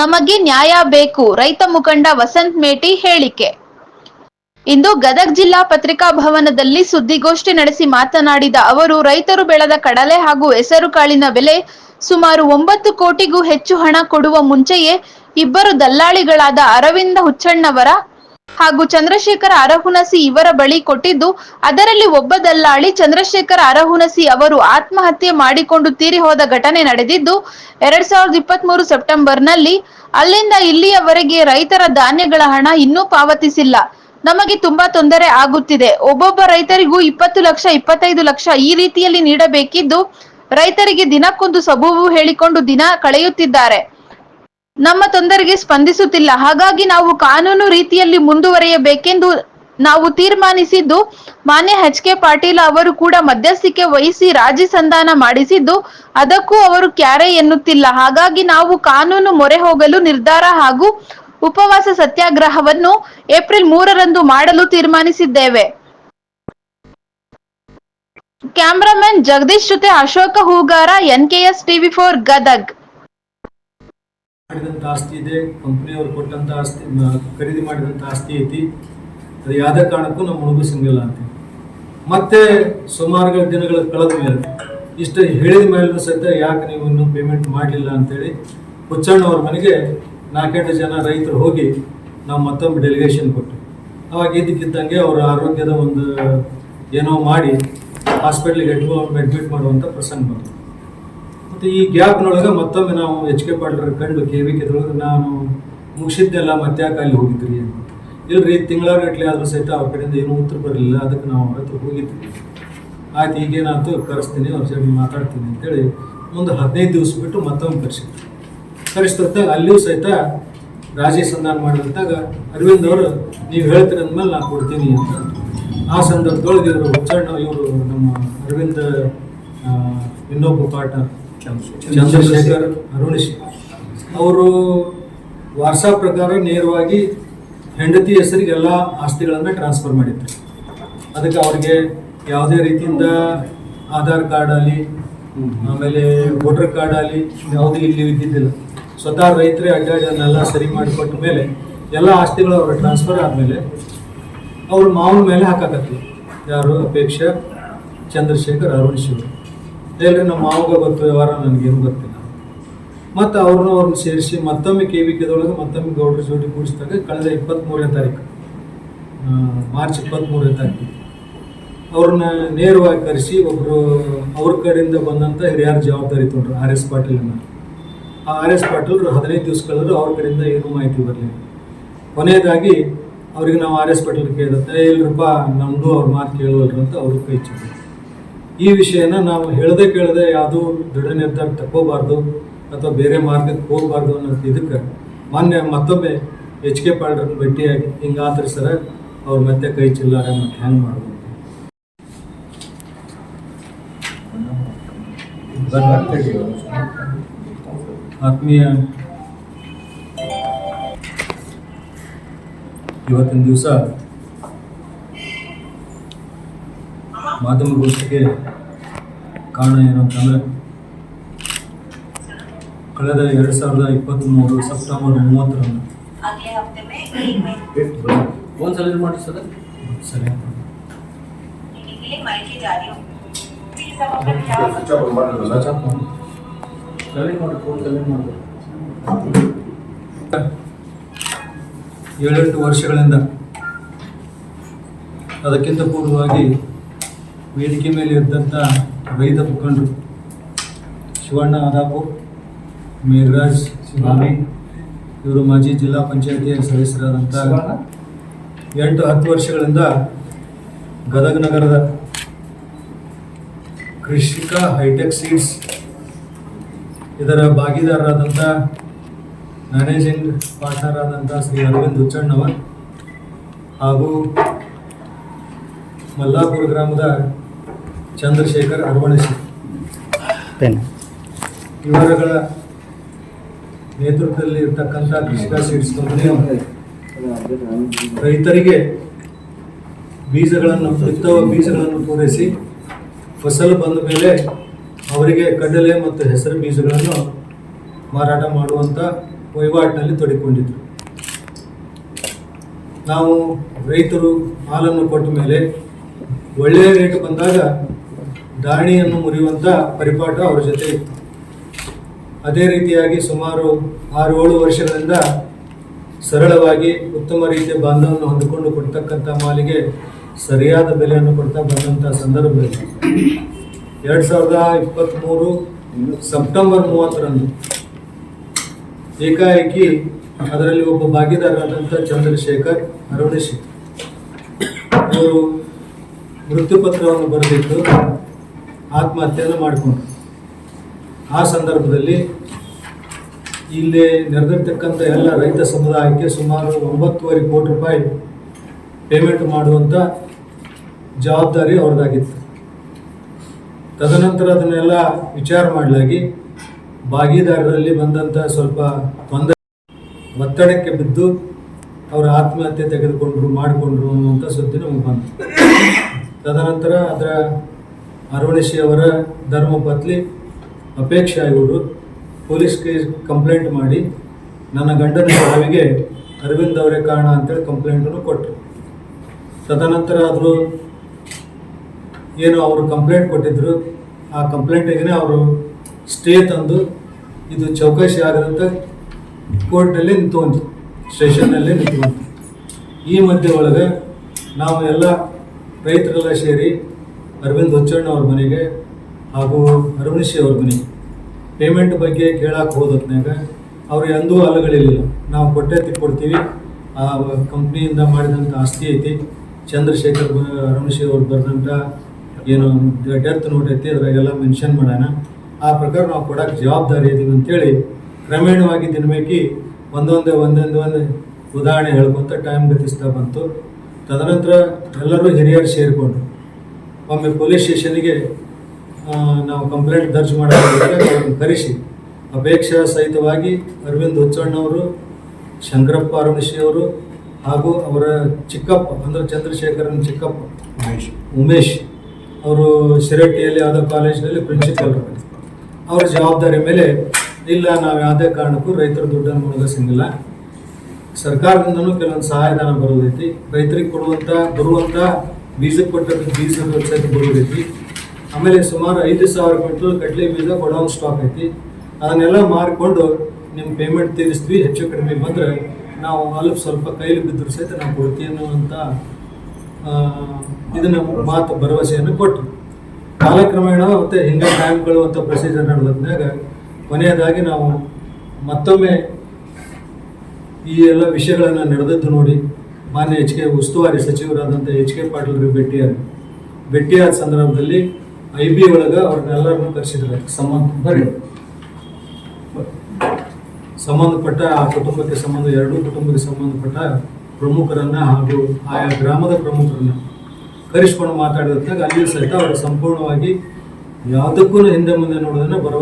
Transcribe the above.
ನಮಗೆ ನ್ಯಾಯ ಬೇಕು, ರೈತ ಮುಖಂಡ ವಸಂತ್ ಮೇಟಿ ಹೇಳಿಕೆ. ಇಂದು ಗದಗ್ ಜಿಲ್ಲಾ ಪತ್ರಿಕಾ ಭವನದಲ್ಲಿ ಸುದ್ದಿಗೋಷ್ಠಿ ನಡೆಸಿ ಮಾತನಾಡಿದ ಅವರು, ರೈತರು ಬೆಳೆದ ಕಡಲೆ ಹಾಗೂ ಹೆಸರು ಕಾಳಿನ ಬೆಲೆ ಸುಮಾರು ಒಂಬತ್ತು ಕೋಟಿಗೂ ಹೆಚ್ಚು ಹಣ ಕೊಡುವ ಮುಂಚೆಯೇ ಇಬ್ಬರು ದಲ್ಲಾಳಿಗಳಾದ ಅರವಿಂದ ಹುಚ್ಚಣ್ಣವರ ಹಾಗೂ ಚಂದ್ರಶೇಖರ ಅರಹುನಸಿ ಇವರ ಬಳಿ ಕೊಟ್ಟಿದ್ದು, ಅದರಲ್ಲಿ ಒಬ್ಬ ದಲ್ಲಾಳಿ ಚಂದ್ರಶೇಖರ ಅರಹುನಸಿ ಅವರು ಆತ್ಮಹತ್ಯೆ ಮಾಡಿಕೊಂಡು ತೀರಿ ಹೋದ ಘಟನೆ ನಡೆದಿದ್ದು, ಎರಡ್ ಸಾವಿರದ ಇಪ್ಪತ್ತ್ ಮೂರು ಸೆಪ್ಟೆಂಬರ್ನಲ್ಲಿ ಅಲ್ಲಿಂದ ಇಲ್ಲಿಯವರೆಗೆ ರೈತರ ಧಾನ್ಯಗಳ ಹಣ ಇನ್ನೂ ಪಾವತಿಸಿಲ್ಲ. ನಮಗೆ ತುಂಬಾ ತೊಂದರೆ ಆಗುತ್ತಿದೆ. ಒಬ್ಬೊಬ್ಬ ರೈತರಿಗೂ ಇಪ್ಪತ್ತು ಲಕ್ಷ, ಇಪ್ಪತ್ತೈದು ಲಕ್ಷ ಈ ರೀತಿಯಲ್ಲಿ ನೀಡಬೇಕಿದ್ದು, ರೈತರಿಗೆ ದಿನಕ್ಕೊಂದು ಸಬೂಬು ಹೇಳಿಕೊಂಡು ದಿನ ಕಳೆಯುತ್ತಿದ್ದಾರೆ. ನಮ್ಮ ತೊಂದರೆಗೆ ಸ್ಪಂದಿಸುತ್ತಿಲ್ಲ. ಹಾಗಾಗಿ ನಾವು ಕಾನೂನು ರೀತಿಯಲ್ಲಿ ಮುಂದುವರಿಯಬೇಕೆಂದು ನಾವು ತೀರ್ಮಾನಿಸಿದ್ದು, ಮಾನ್ಯ ಎಚ್ ಕೆ ಪಾಟೀಲ್ ಅವರು ಕೂಡ ಮಧ್ಯಸ್ಥಿಕೆ ವಹಿಸಿ ರಾಜಿ ಸಂಧಾನ ಮಾಡಿಸಿದ್ದು, ಅದಕ್ಕೂ ಅವರು ಕ್ಯಾರೆ ಎನ್ನುತ್ತಿಲ್ಲ. ಹಾಗಾಗಿ ನಾವು ಕಾನೂನು ಮೊರೆ ಹೋಗಲು ನಿರ್ಧಾರ ಹಾಗೂ ಉಪವಾಸ ಸತ್ಯಾಗ್ರಹವನ್ನು ಏಪ್ರಿಲ್ ಮೂರರಂದು ಮಾಡಲು ತೀರ್ಮಾನಿಸಿದ್ದೇವೆ. ಕ್ಯಾಮ್ರಾಮನ್ ಜಗದೀಶ್ ಜೊತೆ Ashoka Hoogara NKS TV for Gadag. ಮಾಡಿದಂಥ ಆಸ್ತಿ ಇದೆ, ಕಂಪ್ನಿಯವ್ರು ಕೊಟ್ಟಂಥ ಆಸ್ತಿ ಖರೀದಿ ಮಾಡಿದಂಥ ಆಸ್ತಿ ಐತಿ. ಅದು ಯಾವುದೇ ಕಾರಣಕ್ಕೂ ನಮ್ಮ ಮುಳುಗಿಸಂಗಿಲ್ಲ ಅಂತ. ಮತ್ತೆ ಸುಮಾರು ದಿನಗಳು ಕಳೆದ ಮೇಲೆ ಇಷ್ಟು ಹೇಳಿದ ಮೇಲೂ ಸಹಿತ ಯಾಕೆ ನೀವು ಇನ್ನೂ ಪೇಮೆಂಟ್ ಮಾಡಲಿಲ್ಲ ಅಂತೇಳಿ ಹುಚ್ಚಣ್ಣ ಅವ್ರ ಮನೆಗೆ ನಾಲ್ಕೆಂಟು ಜನ ರೈತರು ಹೋಗಿ ನಾವು ಮತ್ತೊಮ್ಮೆ ಡೆಲಿಗೇಷನ್ ಕೊಟ್ಟು ಅವಾಗ ಇದ್ದಕ್ಕಿದ್ದಂಗೆ ಅವರ ಆರೋಗ್ಯದ ಒಂದು, ಏನೋ ಮಾಡಿ ಹಾಸ್ಪಿಟ್ಲಿಗೆ ಅಡ್ಮಿಟ್ ಮಾಡುವಂಥ ಪ್ರಸಂಗ ಬಂತು. ಮತ್ತು ಈ ಗ್ಯಾಪ್ನೊಳಗೆ ಮತ್ತೊಮ್ಮೆ ನಾವು ಎಚ್ ಕೆ ಪಾಟೀಲ್ ಕಂಡು ಕೆ ವಿ ಕೆದೊಳಗೆ ನಾನು ಮುಗಿಸಿದ್ದೆಲ್ಲ ಮತ್ತೆ ಅಲ್ಲಿ ಹೋಗಿದ್ರಿ ಅಂತ. ಇಲ್ರಿ ತಿಂಗಳಗಟ್ಟಲೆ ಆದರೂ ಸಹಿತ ಅವ್ರ ಕಡೆಯಿಂದ ಏನೂ ಉತ್ತರ ಬರಲಿಲ್ಲ, ಅದಕ್ಕೆ ನಾವು ಅವ್ರ ಹತ್ರ ಹೋಗಿದ್ವಿ. ಆಯ್ತು, ಈಗೇನಾಯ್ತು, ಕರೆಸ್ತೀನಿ, ಅವ್ರ ಜೊತೆ ಮಾತಾಡ್ತೀನಿ ಅಂತೇಳಿ ಒಂದು ಹದಿನೈದು ದಿವಸ ಬಿಟ್ಟು ಮತ್ತೊಮ್ಮೆ ಕರೆಸಿದ್ರು ಕರೆಸಿದಾಗ ಅಲ್ಲಿಯೂ ಸಹಿತ ರಾಜಿ ಸಂಧಾನ ಮಾಡಿದಂತಾಗ ಅರವಿಂದ್ ಅವರು, ನೀವು ಹೇಳ್ತೀರಿ ಅಂದಮೇಲೆ ನಾನು ಕೊಡ್ತೀನಿ ಅಂತ. ಆ ಸಂದರ್ಭದೊಳಗೆ ಇವರು ಹುಚ್ಚಣ್ಣ ಇವರು ನಮ್ಮ ಅರವಿಂದ್ ಇನ್ನೊಬ್ಬ ಪಾರ್ಟ್ನರ್ ಚಂದ್ರಶೇಖರ್ ಅರುಣಿಶ್ ಅವರು ವಾಟ್ಸಾಪ್ ಪ್ರಕಾರ ನೇರವಾಗಿ ಹೆಂಡತಿ ಹೆಸರಿಗೆ ಎಲ್ಲ ಆಸ್ತಿಗಳನ್ನು ಟ್ರಾನ್ಸ್ಫರ್ ಮಾಡಿದ್ರು. ಅದಕ್ಕೆ ಅವ್ರಿಗೆ ಯಾವುದೇ ರೀತಿಯಿಂದ ಆಧಾರ್ ಕಾರ್ಡ್ ಆಗಲಿ ಆಮೇಲೆ ವೋಟರ್ ಕಾರ್ಡ್ ಆಗಲಿ ಯಾವುದೂ ಇಲ್ಲಿ ಇದ್ದಿದ್ದಿಲ್ಲ. ಸ್ವತಃ ರೈತರೇ ಅಡ್ಡಾಡಿ ಅದನ್ನೆಲ್ಲ ಸರಿ ಮಾಡಿಕೊಟ್ಟ ಮೇಲೆ ಎಲ್ಲ ಆಸ್ತಿಗಳು ಅವ್ರ ಟ್ರಾನ್ಸ್ಫರ್ ಆದಮೇಲೆ ಅವ್ರ ಮಾವನ ಮೇಲೆ ಹಾಕಾಕತ್ತಿ ಯಾರು? ಅಪೇಕ್ಷಾ ಚಂದ್ರಶೇಖರ್ ಅರುಣ್ ಶಿವ ಹೇಳ್ರಿ ನಮ್ಮ ಮಾವಗ ಗೊತ್ತು ವ್ಯವಹಾರ, ನನಗೇನು ಗೊತ್ತಿಲ್ಲ. ಮತ್ತು ಅವ್ರನ್ನ ಅವ್ರನ್ನ ಸೇರಿಸಿ ಮತ್ತೊಮ್ಮೆ ಕೆ ವಿ ಕೆದೊಳಗೆ ಮತ್ತೊಮ್ಮೆ ಗೌಡ್ರ ಜೋಡಿ ಕೂಡಿಸಿದಾಗ ಕಳೆದ ಇಪ್ಪತ್ತ್ಮೂರನೇ ತಾರೀಕು ಮಾರ್ಚ್ ಇಪ್ಪತ್ತ್ಮೂರನೇ ತಾರೀಕು, ಅವ್ರನ್ನ ನೇರವಾಗಿ ಕರೆಸಿ ಒಬ್ಬರು ಅವ್ರ ಕಡೆಯಿಂದ ಬಂದಂಥ ಹಿರಿಯರ ಜವಾಬ್ದಾರಿ ತೊಗೊಂಡ್ರು ಆರ್ ಎಸ್ ಪಾಟೀಲನ್ನ ಆ ಆರ್ ಎಸ್ ಪಾಟೀಲ್ ಹದಿನೈದು ದಿವಸ ಕಳೆದ್ರು ಅವ್ರ ಕಡೆಯಿಂದ ಏನೂ ಮಾಹಿತಿ ಬರಲಿಲ್ಲ. ಕೊನೆಯದಾಗಿ ಅವ್ರಿಗೆ ನಾವು ಆರ್ ಎಸ್ ಪಾಟೀಲ್ ಕೇಳಿದ್ರೆ ಇಲ್ಲರಪ್ಪ ನಮ್ಮದು ಅವ್ರ ಮಾತು ಕೇಳವಲ್ರು ಅಂತ ಅವರು ಕೈ ಚಿದ್ರು ಈ ವಿಷಯನ ನಾವು ಹೇಳದೆ ಕೇಳದೆ ಯಾವುದೂ ದೃಢ ನಿರ್ಧಾರ ತಗೋಬಾರ್ದು ಅಥವಾ ಬೇರೆ ಮಾರ್ಗಕ್ಕೆ ಹೋಗಬಾರ್ದು ಅನ್ನೋದು ಇದಕ್ಕೆ ಮೊನ್ನೆ ಮತ್ತೊಮ್ಮೆ ಎಚ್ ಕೆ ಪಾಲ್ರನ್ನ ಭೇಟಿಯಾಗಿ ಹಿಂಗಾದ್ರೆ ಸರ ಅವ್ರ ಮತ್ತೆ ಕೈ ಚಿಲ್ಲಾರ ಮತ್ತೆ ಹೆಂಗೆ ಮಾಡ್ಬೋದು? ಆತ್ಮೀಯ ಇವತ್ತಿನ ದಿವಸ ಮಾಧ್ಯಮ ಗೋಷ್ಠಿಗೆ ಕಾರಣ ಏನು ಅಂತಂದರೆ ಕಳೆದ ಎರಡು ಸಾವಿರದ ಇಪ್ಪತ್ತ್ಮೂರು ಸೆಪ್ಟೆಂಬರ್ ಮೂವತ್ತರಂದು. ಒಂದು ಸಲ ಮಾಡಿ ಸರ್. ಸರಿ. ಏಳೆಂಟು ವರ್ಷಗಳಿಂದ ಅದಕ್ಕಿಂತ ಪೂರ್ವವಾಗಿ ವೇದಿಕೆ ಮೇಲೆ ಇದ್ದಂಥ ರೈತ ಮುಖಂಡರು ಶಿವಣ್ಣ ಅದಾಪು ಮೇಘರಾಜ್ ಸ್ವಾಮಿ ಇವರು ಮಾಜಿ ಜಿಲ್ಲಾ ಪಂಚಾಯತಿಯ ಸದಸ್ಯರಾದಂಥ ಎಂಟು ಹತ್ತು ವರ್ಷಗಳಿಂದ ಗದಗ ನಗರದ ಕೃಷಿಕ ಹೈಟೆಕ್ ಸೀಡ್ಸ್ ಇದರ ಭಾಗಿದಾರರಾದಂಥ ಮ್ಯಾನೇಜಿಂಗ್ ಪಾರ್ಟ್ನರ್ ಆದಂಥ ಶ್ರೀ ಅರವಿಂದ್ ಹುಚ್ಚಣ್ಣವರ್ ಹಾಗೂ ಮಲ್ಲಾಪುರ ಗ್ರಾಮದ ಚಂದ್ರಶೇಖರ್ ಅರವಣಿಸಿ ಇವರುಗಳ ನೇತೃತ್ವದಲ್ಲಿ ಇರ್ತಕ್ಕಂಥ ಕೃಷಿಕ ಸೀಡ್ಸ್ ಕಂಪನಿ ರೈತರಿಗೆ ಬೀಜಗಳನ್ನು ಉತ್ತಮ ಬೀಜಗಳನ್ನು ಪೂರೈಸಿ ಫಸಲು ಬಂದ ಮೇಲೆ ಅವರಿಗೆ ಕಡಲೆ ಮತ್ತು ಹೆಸರು ಬೀಜಗಳನ್ನು ಮಾರಾಟ ಮಾಡುವಂಥ ವಹಿವಾಟಿನಲ್ಲಿ ತೊಡಿಕೊಂಡಿದ್ರು ನಾವು ರೈತರು ಹಾಲನ್ನು ಕೊಟ್ಟ ಮೇಲೆ ಒಳ್ಳೆಯ ರೇಟ್ ಬಂದಾಗ ದಾಣಿಯನ್ನು ಮುರಿಯುವಂಥ ಪರಿಪಾಠ ಅವರ ಜೊತೆ. ಇತ್ತು ಅದೇ ರೀತಿಯಾಗಿ ಸುಮಾರು ಆರು ಏಳು ವರ್ಷಗಳಿಂದ ಸರಳವಾಗಿ ಉತ್ತಮ ರೀತಿಯ ಬಾಂಧವನ್ನು ಹೊಂದಿಕೊಂಡು ಕೊಡ್ತಕ್ಕಂಥ ಮಾಲಿಗೆ ಸರಿಯಾದ ಬೆಲೆಯನ್ನು ಕೊಡ್ತಾ ಬಂದಂಥ ಸಂದರ್ಭದಲ್ಲಿ ಎರಡು ಸಾವಿರದ ಇಪ್ಪತ್ತ್ಮೂರು ಸೆಪ್ಟೆಂಬರ್ ಮೂವತ್ತರಂದು ಏಕಾಏಕಿ ಅದರಲ್ಲಿ ಒಬ್ಬ ಭಾಗಿದಾರರಾದಂಥ ಚಂದ್ರಶೇಖರ್ ಅರುಣೇಶ್ ಅವರು ಮೃತ್ಯುಪತ್ರವನ್ನು ಬರೆದಿಟ್ಟು ಆತ್ಮಹತ್ಯೆಯನ್ನು ಮಾಡಿಕೊಂಡ್ರು. ಆ ಸಂದರ್ಭದಲ್ಲಿ ಇಲ್ಲಿ ನೆರೆದಿರ್ತಕ್ಕಂಥ ಎಲ್ಲ ರೈತ ಸಮುದಾಯಕ್ಕೆ ಸುಮಾರು ಒಂಬತ್ತುವರೆ ಕೋಟಿ ರೂಪಾಯಿ ಪೇಮೆಂಟ್ ಮಾಡುವಂಥ ಜವಾಬ್ದಾರಿ ಅವ್ರದ್ದಾಗಿತ್ತು. ತದನಂತರ ಅದನ್ನೆಲ್ಲ ವಿಚಾರ ಮಾಡಲಾಗಿ ಭಾಗಿದಾರರಲ್ಲಿ ಬಂದಂಥ ಸ್ವಲ್ಪ ತೊಂದರೆ, ಒತ್ತಡಕ್ಕೆ ಬಿದ್ದು ಅವರು ಆತ್ಮಹತ್ಯೆ ತೆಗೆದುಕೊಂಡ್ರು, ಮಾಡಿಕೊಂಡ್ರು ಅನ್ನುವಂಥ ಸುದ್ದಿ ನಮಗೆ ಬಂತು. ತದನಂತರ ಅದರ ಅವರ ಧರ್ಮಪತ್ನಿ ಅಪೇಕ್ಷೆ ಇವರು ಪೊಲೀಸ್ ಕೇಸ್ ಕಂಪ್ಲೇಂಟ್ ಮಾಡಿ ನನ್ನ ಗಂಡನ ಸಾವಿಗೆ ಅರವಿಂದ್ ಅವರೇ ಕಾರಣ ಅಂತೇಳಿ ಕಂಪ್ಲೇಂಟನ್ನು ಕೊಟ್ಟರು. ತದನಂತರ ಆದರೂ ಏನು ಅವರು ಕಂಪ್ಲೇಂಟ್ ಕೊಟ್ಟಿದ್ದರು ಆ ಕಂಪ್ಲೇಂಟಿಗೆ ಅವರು ಸ್ಟೇ ತಂದು ಇದು ಚೌಕಾಶಿ ಆಗದಂತ ಕೋರ್ಟ್ನಲ್ಲಿ ನಿಂತ್ಕೊಂತು ಸ್ಟೇಷನ್ನಲ್ಲಿ ನಿಂತು ಈ ಮಧ್ಯೆ ಒಳಗೆ ನಾವು ಎಲ್ಲ ರೈತರೆಲ್ಲ ಸೇರಿ ಅರವಿಂದ್ ಹುಚ್ಚಣ್ಣ ಅವ್ರ ಮನೆಗೆ ಹಾಗೂ ಅರುಣಿಶಿ ಅವ್ರ ಮನೆಗೆ ಪೇಮೆಂಟ್ ಬಗ್ಗೆ ಕೇಳಕ್ಕೆ ಹೋದತ್ನಾಗ ಅವ್ರು ಎಂದೂ ಅಲ್ಲಗಳಿರಲಿಲ್ಲ ನಾವು ಕೊಟ್ಟೆ ತಿಕ್ಕೊಡ್ತೀವಿ ಆ ಕಂಪ್ನಿಯಿಂದ ಮಾಡಿದಂಥ ಆಸ್ತಿ ಐತಿ. ಚಂದ್ರಶೇಖರ್ ಅರುಣಿಶಿ ಅವ್ರು ಬರೆದಂಥ ಏನು ಡೆತ್ ನೋಟ್ ಐತಿ. ಅದ್ರಾಗೆಲ್ಲ ಮೆನ್ಷನ್ ಮಾಡೋಣ. ಆ ಪ್ರಕಾರ ನಾವು ಕೊಡೋಕೆ ಜವಾಬ್ದಾರಿ ಇದೀವಿ ಅಂತೇಳಿ ಕ್ರಮೇಣವಾಗಿ ದಿನಮೇಕಿ ಒಂದೊಂದೇ ಒಂದೊಂದು ಒಂದು ಉದಾಹರಣೆ ಹೇಳ್ಕೊಂತ ಟೈಮ್ ಗತಿಸ್ತಾ ಬಂತು. ತದನಂತರ ಎಲ್ಲರೂ ಹಿರಿಯರು ಸೇರಿಕೊಂಡ್ರು. ಒಮ್ಮೆ ಪೊಲೀಸ್ ಸ್ಟೇಷನ್ಗೆ ನಾವು ಕಂಪ್ಲೇಂಟ್ ದರ್ಜ್ ಅವ್ರನ್ನ ಕರೆಸಿ. ಅಪೇಕ್ಷಾ ಸಹಿತವಾಗಿ ಅರವಿಂದ್ ಹುಚ್ಚಣ್ಣವರು ಶಂಕರಪ್ಪ ಅರುಣಶಿ ಅವರು ಹಾಗೂ ಅವರ ಚಿಕ್ಕಪ್ಪ ಅಂದರೆ ಚಂದ್ರಶೇಖರನ್ ಚಿಕ್ಕಪ್ಪ ಉಮೇಶ್. ಅವರು ಶಿರಟ್ಟಿಯಲ್ಲಿ ಯಾವುದೋ ಕಾಲೇಜಿನಲ್ಲಿ ಪ್ರಿನ್ಸಿಪಲ್ ಅವರ ಜವಾಬ್ದಾರಿ ಮೇಲೆ ಇಲ್ಲ ನಾವು ಯಾವುದೇ ಕಾರಣಕ್ಕೂ ರೈತರ ದುಡ್ಡನ್ನು ಮುಳುಗಿಸಂಗಿಲ್ಲ. ಸರ್ಕಾರದಿಂದನೂ ಕೆಲವೊಂದು ಸಹಾಯಧನ ಬರೋದೈತಿ ರೈತರಿಗೆ ಕೊಡುವಂಥ ಬರುವಂಥ ಬೀಜಕ್ಕೆ ಕೊಟ್ಟಂಥ ಬೀಜದ ಸಹಿತ ಬರೋದೈತಿ. ಆಮೇಲೆ ಸುಮಾರು ಐದು ಸಾವಿರ ಕ್ವಿಂಟಲ್ ಕಡಲೆ ಬೀಜ ಕೊಡೋ ಸ್ಟಾಕ್ ಐತಿ. ಅದನ್ನೆಲ್ಲ ಮಾರಿಕೊಂಡು ನಿಮ್ಮ ಪೇಮೆಂಟ್ ತೀರಿಸ್ತೀವಿ. ಹೆಚ್ಚು ಕಡಿಮೆ ಬಂದರೆ ನಾವು ಅಲ್ಪ ಸ್ವಲ್ಪ ಕೈಲಿ ಬಿದ್ದರೂ ಸಹಿತ ನಾವು ಕೊಡ್ತೀವಿ ಅನ್ನುವಂಥ ಇದನ್ನು ಮಾತು ಭರವಸೆಯನ್ನು ಕೊಟ್ಟರು ಕಾಲಕ್ರಮೇಣ ಮತ್ತು ಹಿಂಗೆ ಬ್ಯಾಂಕ್ಗಳು ಅಂತ ಪ್ರೊಸೀಜರ್ ನಡೆದಾಗ ಕೊನೆಯದಾಗಿ ನಾವು ಮತ್ತೊಮ್ಮೆ ಈ ಎಲ್ಲ ವಿಷಯಗಳನ್ನು ನಡೆದದ್ದು ನೋಡಿ ಮಾನ್ಯ ಎಚ್ ಕೆ ಉಸ್ತುವಾರಿ ಸಚಿವರಾದಂಥ ಎಚ್ ಕೆ ಪಾಟೀಲ್ರಿಗೆ ಭೇಟಿಯಾದ ಭೇಟಿಯಾದ ಸಂದರ್ಭದಲ್ಲಿ ಐ ಬಿ ಒಳಗೆ ಅವ್ರನ್ನೆಲ್ಲರನ್ನು ಕರೆಸಿದ್ರು ಸಂಬಂಧ ಬರ್ರಿ. ಸಂಬಂಧಪಟ್ಟ ಆ ಕುಟುಂಬಕ್ಕೆ ಸಂಬಂಧ, ಎರಡೂ ಕುಟುಂಬಕ್ಕೆ ಸಂಬಂಧಪಟ್ಟ ಪ್ರಮುಖರನ್ನ ಹಾಗೂ ಆಯಾ ಗ್ರಾಮದ ಪ್ರಮುಖರನ್ನ ಕರೆಸ್ಕೊಂಡು ಮಾತಾಡಿದಾಗ ಅಲ್ಲಿ ಸಹಿತ ಅವರು ಸಂಪೂರ್ಣವಾಗಿ ಯಾವುದಕ್ಕೂ ಹಿಂದೆ ಮುಂದೆ ನೋಡೋದನ್ನ ಭರವಸೆ